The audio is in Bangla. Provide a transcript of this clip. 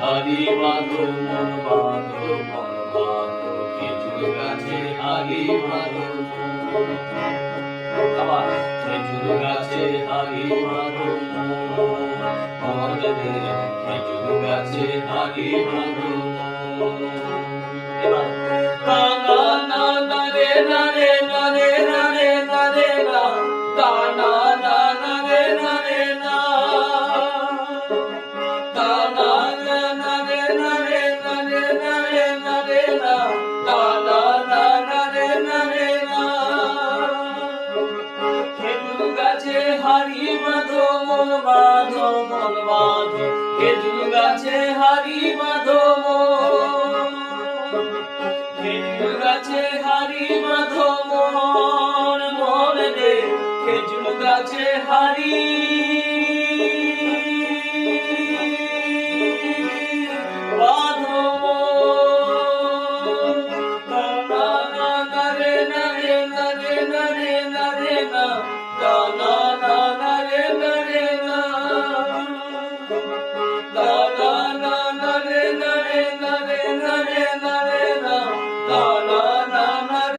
হারি বাঁধো মন বাঁধো মন বাঁধো খেজুর গাছে হারি বাঁধো আবার গাছে হারি মারো আমাদের গাছে হারি মারো মাধো গাছে হারি বাঁধো মন গাছে হারি মন মন খেজুর গাছে হারি Amen.